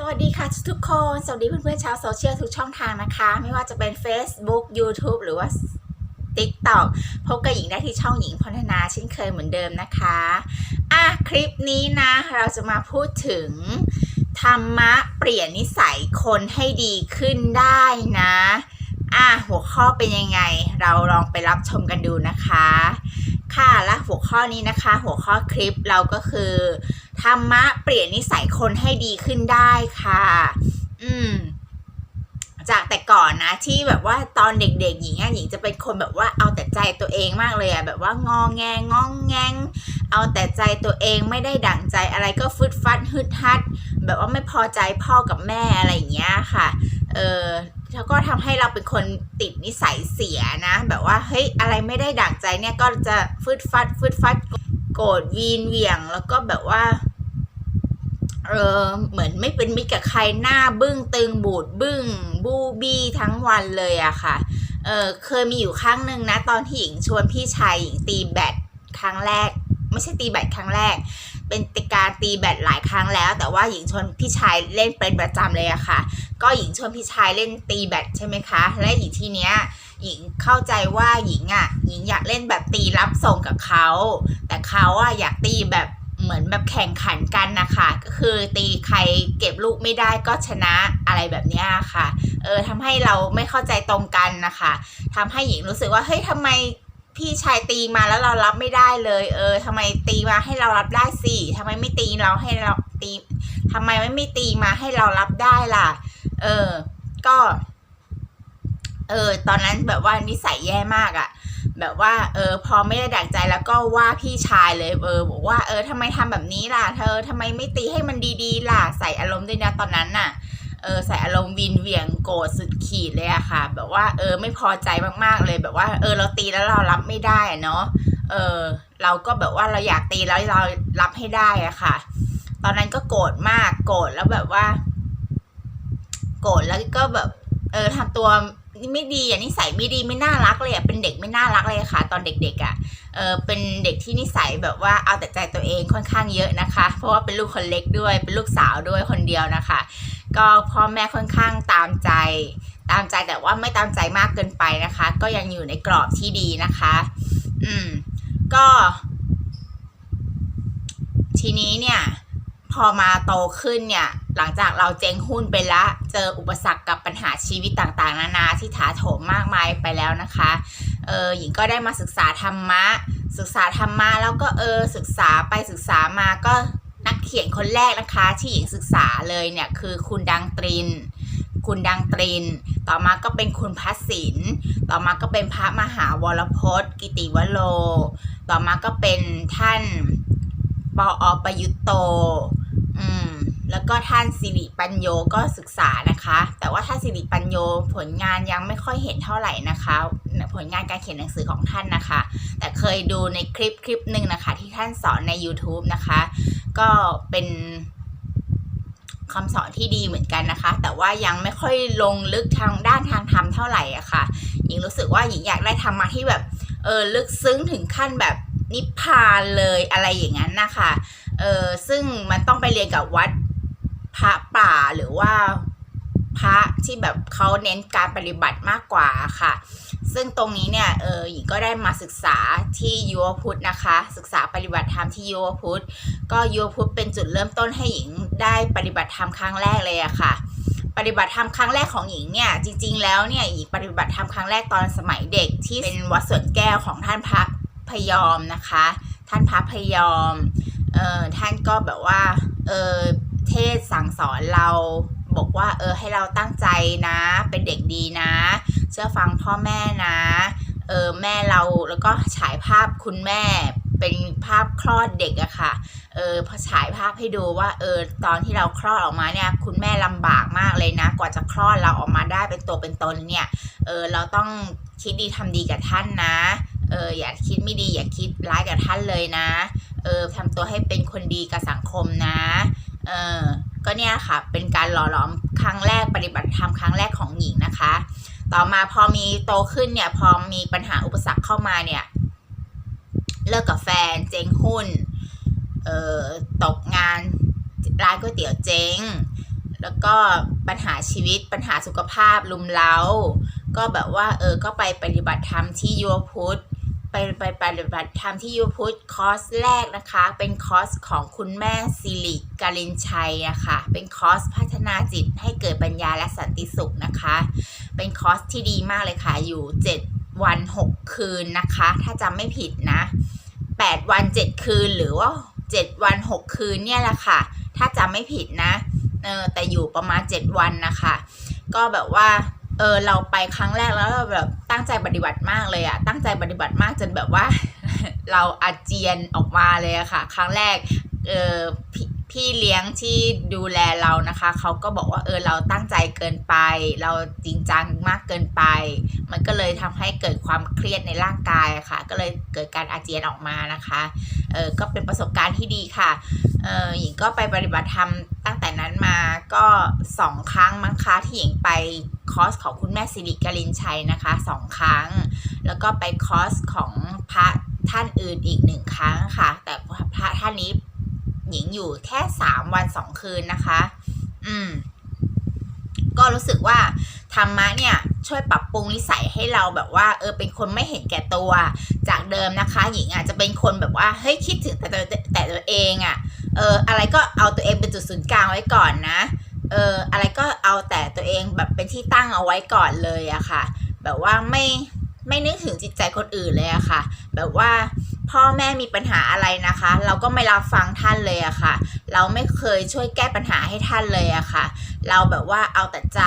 สวัสดีค่ะทุกคน สวัสดีเพื่อนๆชาวโซเชียลทุกช่องทางนะคะ ไม่ว่าจะเป็น Facebook YouTube หรือว่า TikTok พบกับหญิงได้ที่ช่องหญิงพรณนาเช่นเคยเหมือนเดิมนะคะ อะ คลิปนี้นะ เราจะมาพูดถึง ธรรมะเปลี่ยนนิสัยคนให้ดีขึ้นได้นะ อะ หัวข้อเป็นยังไง เราลองไปรับชมกันดูนะคะ ค่ะและหัวข้อนี้นะคะ หัวข้อคลิปเราก็คือธรรมะเปลี่ยนนิสัยคนให้ดีขึ้นได้ค่ะ อืม จากแต่ก่อนนะ ที่แบบว่าตอนเด็กๆหญิงอะหญิงจะเป็นคนแบบว่าเอาแต่ใจตัวเองมากเลยอะแบบว่างองแงงองแงง เอาแต่ใจตัวเองไม่ได้ดั่งใจอะไรก็ฟึดฟัดฮึดฮัด แบบว่าไม่พอใจพ่อกับแม่อะไรอย่างเงี้ยค่ะ เออ แล้วก็ทำให้เราเป็นคนติดนิสัยเสียนะ แบบว่าเฮ้ยอะไรไม่ได้ดั่งใจเนี่ยก็จะฟึดฟัดฟึดฟัดโกรธวีนเหวี่ยง แล้วก็แบบว่าเออเหมือนไม่เป็นมิตรกับใครหน้าบึ้งตึงบูดบึ้งบูบี้ทั้งวันเลยอะค่ะเออเคยมีอยู่ครั้งหนึ่งนะ ตอนที่หญิงชวนพี่ชายหญิงตีแบดครั้งแรก ไม่ใช่ตีแบดครั้งแรก เป็นการตีแบดหลายครั้งแล้ว แต่ว่าหญิงชวนพี่ชายเล่นเป็นประจำเลยอะค่ะ ก็หญิงชวนพี่ชายเล่นตีแบดใช่ไหมคะ และหญิงทีเนี้ยหญิงเข้าใจว่าหญิงอะหญิงอยากเล่นแบบตีรับส่งกับเขา แต่เขาอะอยากตีแบบเหมือนแบบแข่งขันกันนะคะก็คือตีใครเก็บลูกไม่ได้ก็ชนะอะไรแบบเนี้ยค่ะ เออทำให้เราไม่เข้าใจตรงกันนะคะทำให้หญิงรู้สึกว่าเฮ้ยทำไม พี่ชายตีมาแล้วเรารับไม่ได้เลย เออทำไมตีมาให้เรารับได้สิทำไมไม่ตีเราให้เราตีทำไมไม่ไม่ตีมาให้เรารับได้ล่ะ เออ ก็ เออ ตอนนั้นแบบว่านิสัยแย่มากอะแบบว่า เออ พอไม่ได้ดั่งใจแล้วก็ว่าพี่ชายเลย เออบอกว่าเออทำไมทำแบบนี้ล่ะ เธอทำไมไม่ตีให้มันดีๆล่ะ ใส่อารมณ์ด้วยนะตอนนั้นน่ะ เเออใส่อารมณ์วินเวียงโกรธสุดขีดเลยอะค่ะ แบบว่าเออไม่พอใจมากๆเลยแบบว่า เออเราตีแล้วเรารับไม่ได้อะเนาะเออเราก็แบบว่าเราอยากตีแล้วเรารับให้ได้อะค่ะ ตอนนั้นก็โกรธมากโกรธแล้วแบบว่า โกรธแล้วก็แบบ เออทำตัวไม่ดีอะนิสัยไม่ดีไม่น่ารักเลยอะเป็นเด็กไม่น่ารักเลยค่ะ ตอนเด็กๆอะเออเป็นเด็กที่นิสัยแบบว่าเอาแต่ใจตัวเองค่อนข้างเยอะนะคะ เพราะว่าเป็นลูกคนเล็กด้วยเป็นลูกสาวด้วยคนเดียวนะคะ ก็พ่อแม่ค่อนข้างตามใจ ตามใจแต่ว่าไม่ตามใจมากเกินไปนะคะ ก็ยังอยู่ในกรอบที่ดีนะคะ อืม ก็ ทีนี้เนี่ย พอมาโตขึ้นเนี่ย หลังจากเราเจ๊งหุ้นไปละเจออุปสรรคกับปัญหาชีวิตต่างๆ นานาที่ถาโถมมากมายไปแล้วนะคะ เออหญิงก็ได้มาศึกษาธรรมะ ศึกษาธรรมะแล้วก็เออศึกษาไปศึกษามาก็ นักเขียนคนแรกนะคะที่หญิงศึกษาเลยเนี่ยคือคุณดังตริน คุณดังตริน ต่อมาก็เป็นคุณพัศสินต่อมาก็เป็นพระมหาวรพจน์ กิติวโล ต่อมาก็เป็นท่านปออประยุตโต อืมแล้วก็ท่านสิริปัญโยก็ศึกษานะคะ แต่ว่าท่านสิริปัญโยผลงานยังไม่ค่อยเห็นเท่าไหร่นะคะ ผลงานการเขียนหนังสือของท่านนะคะ แต่เคยดูในคลิปคลิปหนึ่งนะคะ ที่ท่านสอนใน YouTube นะคะ ก็เป็นคำสอนที่ดีเหมือนกันนะคะ แต่ว่ายังไม่ค่อยลงลึกทางด้านทางธรรมเท่าไหร่อะค่ะ หญิงรู้สึกว่าหญิงอยากได้ธรรมะที่แบบเออลึกซึ้งถึงขั้นแบบนิพพานเลยอะไรอย่างนั้นนะคะเออซึ่งมันต้องไปเรียนกับวัดพระป่าหรือว่าพระที่แบบเขาเน้นการปฏิบัติมากกว่าค่ะ ซึ่งตรงนี้เนี่ยเออหญิงก็ได้มาศึกษาที่ยุวพุทธนะคะ ศึกษาปฏิบัติธรรมที่ยุวพุทธก็ยุวพุทธเป็นจุดเริ่มต้นให้หญิงได้ปฏิบัติธรรมครั้งแรกเลยอะค่ะ ปฏิบัติธรรมครั้งแรกของหญิงเนี่ยจริง ๆ แล้วเนี่ยหญิงปฏิบัติธรรมครั้งแรกตอนสมัยเด็กที่เป็นวัดสวนแก้วของท่านพระพยอมนะคะ ท่านพระพยอมเออท่านก็แบบว่าเออเทศสั่งสอนเราบอกว่าเออให้เราตั้งใจนะ เป็นเด็กดีนะ เชื่อฟังพ่อแม่นะเออแม่เราแล้วก็ฉายภาพคุณแม่เป็นภาพคลอดเด็กอะค่ะ เออพอฉายภาพให้ดูว่า เออ ตอนที่เราคลอดออกมาเนี่ย คุณแม่ลำบากมากเลยนะ กว่าจะคลอดเราออกมาได้เป็นตัวเป็นตนเนี่ย เออ เราต้องคิดดีทำดีกับท่านนะ เออ อย่าคิดไม่ดีอย่าคิดร้ายกับท่านเลยนะ เออทำตัวให้เป็นคนดีกับสังคมนะ เออ ก็เนี่ยค่ะ เป็นการหล่อหลอมครั้งแรกปฏิบัติธรรมครั้งแรกของหญิงนะคะ ต่อมาพอมีโตขึ้นเนี่ย พอมีปัญหาอุปสรรคเข้ามาเนี่ย เลิกกับแฟน เจ๊งหุ้น เอ่อ ตกงานร้านก๋วยเตี๋ยวเจ๊ง แล้วก็ปัญหาชีวิต ปัญหาสุขภาพลุมเล้า ก็แบบว่า เออ ก็ไปปฏิบัติธรรมที่ยูพุทธ ไปไปปฏิบัติธรรมที่ยูพุทธคอร์สแรกนะคะ เป็นคอร์สของคุณแม่สิริกาลินชัยอะค่ะเป็นคอร์สพัฒนาจิตให้เกิดปัญญาและสันติสุขนะคะ เป็นคอร์สที่ดีมากเลยค่ะ อยู่ 7 วัน 6 คืนนะคะ ถ้าจำไม่ผิดนะ 8 วัน 7 คืนหรือว่า 7 วัน 6 คืนเนี่ยแหละค่ะ ถ้าจำไม่ผิดนะเออแต่อยู่ประมาณ 7 วันนะคะ ก็แบบว่า เออเราไปครั้งแรกแล้วเราแบบตั้งใจปฏิบัติมากเลยอะตั้งใจปฏิบัติมากจนแบบว่า เราอาเจียนออกมาเลยอะค่ะ ครั้งแรกเออพพี่เลี้ยงที่ดูแลเรานะคะเขาก็บอกว่าเออเราตั้งใจเกินไป เราจริงจังมากเกินไป มันก็เลยทำให้เกิดความเครียดในร่างกายะค่ะ ก็เลยเกิดการอาเจียนออกมานะคะเออก็เป็นประสบการณ์ที่ดีค่ะเออหญิงก็ไปปฏิบัติธรรมตั้งแต่นั้นมาก็สองครั้งมั้งคะที่หญิงไป คอร์สของคุณแม่สิริกาลินชัยนะคะสองครั้ง แล้วก็ไปคอร์สของพระท่านอื่นอีกหนึ่งครั้งค่ะ แต่พระท่านนี้หญิงอยู่แค่สามวันสองคืนนะคะ อืม ก็รู้สึกว่าธรรมะเนี่ยช่วยปรับปรุงนิสัยให้เราแบบว่า เออเป็นคนไม่เห็นแก่ตัว จากเดิมนะคะ หญิงอาจจะเป็นคนแบบว่าเฮ้ยคิดถึงแต่ตัวแต่ตัวเองอะ่ะ เออ อะไรก็เอาตัวเองเป็นจุดศูนย์กลางไว้ก่อนนะ เอออะไรก็เอาแต่ตัวเองแบบเป็นที่ตั้งเอาไว้ก่อนเลยอะค่ะ แบบว่าไม่ไม่นึกถึงจิตใจคนอื่นเลยอะค่ะ แบบว่าพ่อแม่มีปัญหาอะไรนะคะ เราก็ไม่รับฟังท่านเลยอะค่ะ เราไม่เคยช่วยแก้ปัญหาให้ท่านเลยอะค่ะ เราแบบว่าเอาแต่ใจ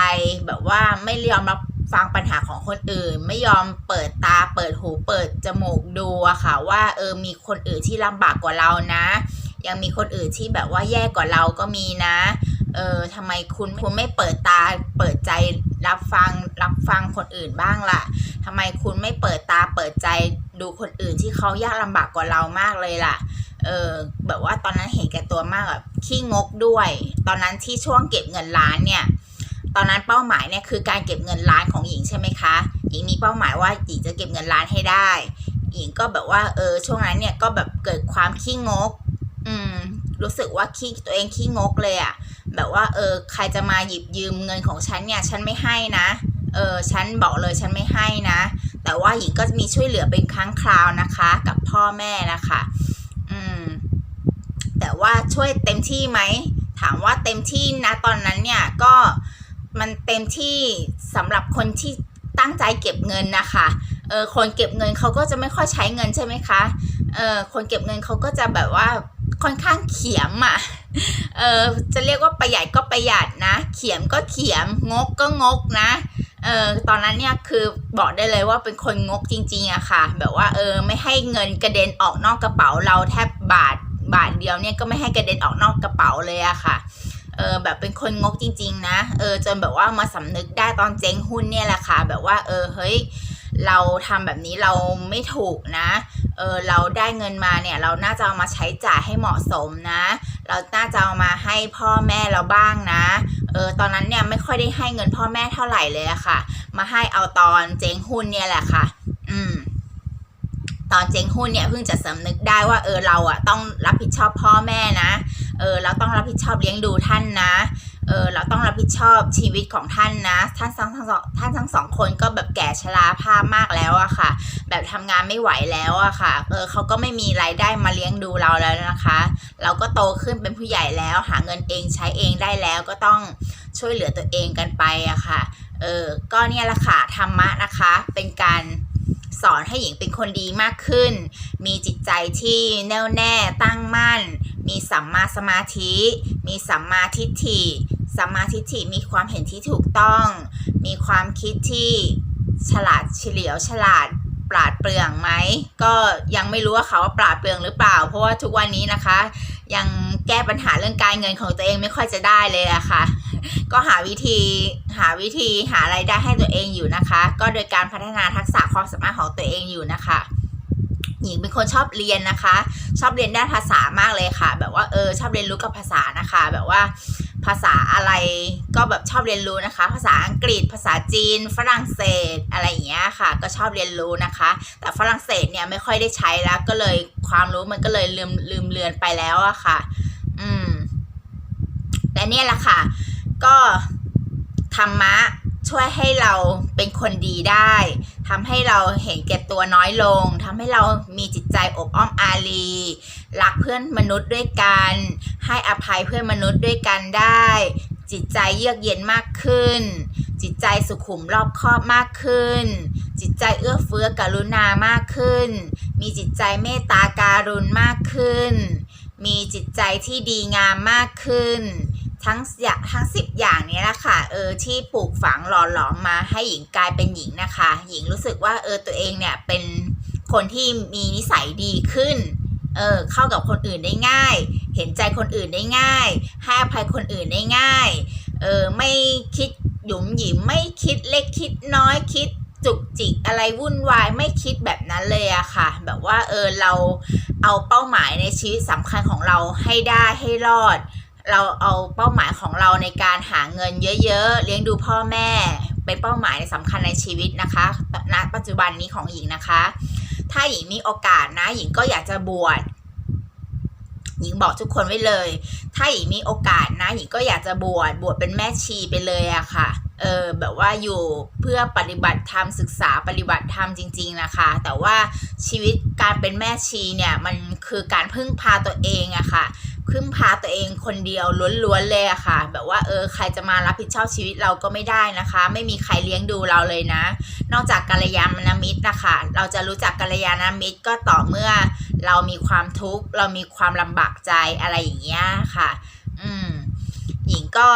แบบว่าไม่ยอมรับฟังปัญหาของคนอื่น ไม่ยอมเปิดตาเปิดหูเปิดจมูกดูอะค่ะ ว่าเออมีคนอื่นที่ลำบากกว่าเรานะ ยังมีคนอื่นที่แบบว่าแย่กว่าเราก็มีนะ เออทำไมคุณคุณไม่เปิดตา เปิดใจรับฟังรับฟังคนอื่นบ้างล่ะทำไมคุณไม่เปิดตาเปิดใจดูคนอื่นที่เขายากลำบากกว่าเรามากเลยล่ะ เออแบบว่าตอนนั้นเห็นแก่ตัวมากแบบขี้งกด้วย ตอนนั้นที่ช่วงเก็บเงินล้านเนี่ย ตอนนั้นเป้าหมายเนี่ยคือการเก็บเงินล้านของหญิงใช่ไหมคะ หญิงมีเป้าหมายว่าหญิงจะเก็บเงินล้านให้ได้ หญิงก็แบบว่าเออช่วงนั้นเนี่ยก็แบบเกิดความขี้งก อืมรู้สึกว่าขี้ตัวเองขี้งกเลยอะ่ะ แบบว่าเออใครจะมาหยิบยืมเงินของฉันเนี่ย ฉันไม่ให้นะเออฉันบอกเลยฉันไม่ให้นะ แต่ว่าหญิงก็มีช่วยเหลือเป็นครั้งคราวนะคะ กับพ่อแม่นะคะอืมแต่ว่าช่วยเต็มที่ไหมถามว่าเต็มที่นะตอนนั้นเนี่ยก็มันเต็มที่สำหรับคนที่ตั้งใจเก็บเงินนะคะเออคนเก็บเงินเขาก็จะไม่ค่อยใช้เงินใช่ไหมคะเออคนเก็บเงินเขาก็จะแบบว่า ค่อนข้างเขียมอะ่ะ เออจะเรียกว่าประหยัดก็ประหยัดนะ เขียมก็เขียม งกก็งกนะ เออตอนนั้นเนี่ยคือบอกได้เลยว่าเป็นคนงกจริงๆอะค่ะ แบบว่าเออไม่ให้เงินกระเด็นออกนอกกระเป๋าเราแทบบาทบาทเดียวเนี่ยก็ไม่ให้กระเด็นออกนอกกระเป๋าเลยอะค่ะ เออแบบเป็นคนงกจริง ๆ นะ เออจนแบบว่ามาสำนึกได้ตอนเจ๊งหุ้นเนี่ยแหละค่ะ แบบว่าเออเฮ้ย เราทำแบบนี้เราไม่ถูกนะ เออเราได้เงินมาเนี่ยเราน่าจะเอามาใช้จ่ายให้เหมาะสมนะ เราน่าจะเอามาให้พ่อแม่เราบ้างนะ เออตอนนั้นเนี่ยไม่ค่อยได้ให้เงินพ่อแม่เท่าไหร่เลยอะค่ะ มาให้เอาตอนเจ๊งหุ้นเนี่ยแหละค่ะ อืมตอนเจ๊งหุ้นเนี่ยเพิ่งจะสำนึกได้ว่าเออเราอะต้องรับผิดชอบพ่อแม่นะ เออเราต้องรับผิดชอบเลี้ยงดูท่านนะ เออเราต้องรับผิดชอบชีวิตของท่านนะท่านทั้งสองท่านทั้งสองคนก็แบบแก่ชราภาพมากแล้วอะค่ะ แบบทำงานไม่ไหวแล้วอะค่ะเออเขาก็ไม่มีรายได้มาเลี้ยงดูเราแล้วนะคะ เราก็โตขึ้นเป็นผู้ใหญ่แล้ว หาเงินเองใช้เองได้แล้วก็ต้องช่วยเหลือตัวเองกันไปอะค่ะเออก็เนี่ยแหละค่ะธรรมะนะคะเป็นการสอนให้หญิงเป็นคนดีมากขึ้น มีจิตใจที่แน่วแน่ตั้งมั่น มีสัมมาสมาธิ มีสัมมาทิฏฐิ สัมมาทิฏฐิมีความเห็นที่ถูกต้อง มีความคิดที่ฉลาดเฉลียวฉลาดปราดเปรื่องไหม ก็ยังไม่รู้ว่าเขาปราดเปรื่องหรือเปล่า เพราะว่าทุกวันนี้นะคะ ยังแก้ปัญหาเรื่องการเงินของตัวเองไม่ค่อยจะได้เลยอะค่ะ ก็หาวิธีหาวิธีหาไรายได้ให้ตัวเองอยู่นะคะ ก็โดยการพัฒนาทักษะความสามารถของตัวเองอยู่นะคะหญิงเป็นคนชอบเรียนนะคะ ชอบเรียนด้านภาษามากเลยค่ะ แบบว่าเออชอบเรียนรู้กับภาษานะคะ แบบว่า ภาษาอะไรก็แบบชอบเรียนรู้นะคะ ภาษาอังกฤษ ภาษาจีน ฝรั่งเศสอะไรอย่างเงี้ยค่ะ ก็ชอบเรียนรู้นะคะ แต่ฝรั่งเศสเนี่ยไม่ค่อยได้ใช้แล้วก็เลยความรู้มันก็เลยลืมลืมเลือนไปแล้วอะค่ะ อืมแต่เนี่ยแหละค่ะ ก็ธรรมะช่วยให้เราเป็นคนดีได้ ทำให้เราเห็นแก่ตัวน้อยลงทำให้เรามีจิตใจอบอ้อมอารีรักเพื่อนมนุษย์ด้วยกัน ให้อภัยเพื่อนมนุษย์ด้วยกันได้ จิตใจเยือกเย็นมากขึ้น จิตใจสุขุมรอบคอบมากขึ้น จิตใจเอื้อเฟื้อกรุณามากขึ้น มีจิตใจเมตตาการุณมากขึ้น มีจิตใจที่ดีงามมากขึ้น ทั้งทั้งสิบอย่างนี้แหละค่ะเออที่ปลูกฝังหล่อหลอมมาให้หญิงกลายเป็นหญิงนะคะ หญิงรู้สึกว่าเออตัวเองเนี่ยเป็นคนที่มีนิสัยดีขึ้นเออเข้ากับคนอื่นได้ง่าย เห็นใจคนอื่นได้ง่าย ให้อภัยคนอื่นได้ง่ายเออไม่คิดหยุมหยิมไม่คิดเล็กคิดน้อยคิดจุกจิกอะไรวุ่นวายไม่คิดแบบนั้นเลยอะค่ะ แบบว่าเออเราเอาเป้าหมายในชีวิตสำคัญของเราให้ได้ให้รอด เราเอาเป้าหมายของเราในการหาเงินเยอะๆ เลี้ยงดูพ่อแม่ เป็นเป้าหมายสำคัญในชีวิตนะคะณปัจจุบันนี้ของหญิงนะคะ ถ้าหญิงมีโอกาสนะ หญิงก็อยากจะบวชหญิงบอกทุกคนไว้เลย ถ้าหญิงมีโอกาสนะหญิงก็อยากจะบวชบวชเป็นแม่ชีไปเลยอะค่ะ เออแบบว่าอยู่เพื่อปฏิบัติธรรมศึกษาปฏิบัติธรรมจริง ๆนะคะ แต่ว่าชีวิตการเป็นแม่ชีเนี่ยมันคือการพึ่งพาตัวเองอะค่ะ พึ่งพาตัวเองคนเดียวล้วนๆเลยอะค่ะ แบบว่าเออใครจะมารับผิดชอบชีวิตเราก็ไม่ได้นะคะ ไม่มีใครเลี้ยงดูเราเลยนะ นอกจากกัลยาณมิตรนะคะ เราจะรู้จักกัลยาณมิตรก็ต่อเมื่อเรามีความทุกข์เรามีความลำบากใจอะไรอย่างเงี้ยค่ะ อืม หญิงก็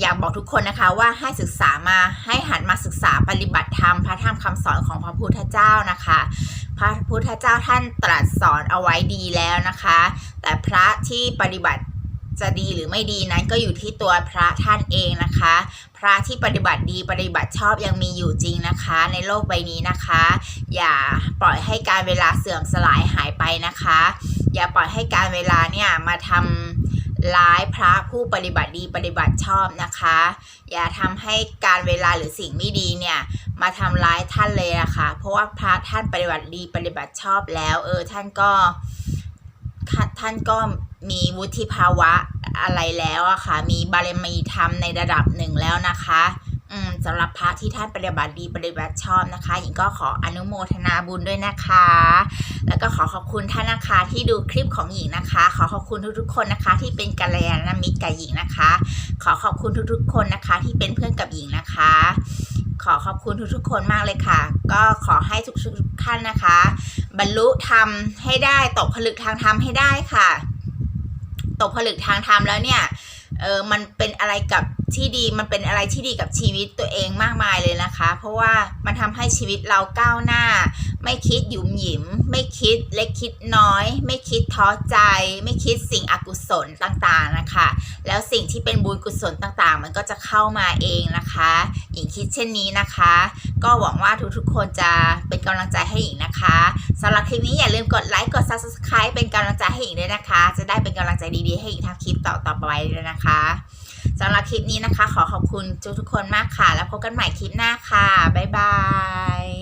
อยากบอกทุกคนนะคะว่าให้ศึกษามาให้หันมาศึกษาปฏิบัติธรรมพระธรรมคำสอนของพระพุทธเจ้านะคะ พระพุทธเจ้าท่านตรัสสอนเอาไว้ดีแล้วนะคะ แต่พระที่ปฏิบัติจะดีหรือไม่ดีนั้นก็อยู่ที่ตัวพระท่านเองนะคะ พระที่ปฏิบัติดีปฏิบัติชอบยังมีอยู่จริงนะคะ ในโลกใบนี้นะคะ อย่าปล่อยให้การเวลาเสื่อมสลายหายไปนะคะ อย่าปล่อยให้การเวลาเนี่ยมาทำ ร้ายพระผู้ปฏิบัติดีปฏิบัติชอบนะคะ อย่าทำให้การเวลาหรือสิ่งไม่ดีเนี่ยมาทำร้ายท่านเลยนะคะ เพราะว่าพระท่านปฏิบัติดีปฏิบัติชอบแล้ว เออท่านก็ท่านก็มีวุฒิภาวะอะไรแล้วอะค่ะมีบารมีธรรมในระดับหนึ่งแล้วนะคะ สำหรับพระที่ท่านปฏิบัติดีปฏิบัติชอบนะคะหญิงก็ขออนุโมทนาบุญด้วยนะคะ แล้วก็ขอขอบคุณท่านนะคะที่ดูคลิปของหญิงนะคะ ขอขอบคุณทุกๆคนนะคะที่เป็นกัลยาณมิตรกับหญิงนะคะ ขอขอบคุณทุกๆคนนะคะที่เป็นเพื่อนกับหญิงนะคะ ขอขอบคุณทุกๆคนมากเลยค่ะ ก็ขอให้ทุกๆท่านนะคะ บรรลุธรรมให้ได้ตกผลึกทางธรรมให้ได้ค่ะ ตกผลึกทางธรรมแล้วเนี่ยเออมันเป็นอะไรกับ ที่ดีมันเป็นอะไรที่ดีกับชีวิตตัวเองมากมายเลยนะคะ เพราะว่ามันทำให้ชีวิตเราก้าวหน้า ไม่คิดหยุมหยิม ไม่คิดเล็กคิดน้อย ไม่คิดท้อใจ ไม่คิดสิ่งอกุศลต่างๆนะคะ แล้วสิ่งที่เป็นบุญกุศลต่างๆ มันก็จะเข้ามาเองนะคะหญิงคิดเช่นนี้นะคะ ก็หวังว่าทุกๆคนจะเป็นกำลังใจให้หญิงนะคะสำหรับคลิปนี้อย่าลืมกดไลค์กด subscribe เป็นกำลังใจให้หญิงด้วยนะคะ จะได้เป็นกำลังใจดีๆให้หญิงทำคลิปต่อๆไปด้วยนะคะ สำหรับคลิปนี้นะคะ ขอขอบคุณทุกทุกคนมากค่ะ แล้วพบกันใหม่คลิปหน้าค่ะ บ๊ายบาย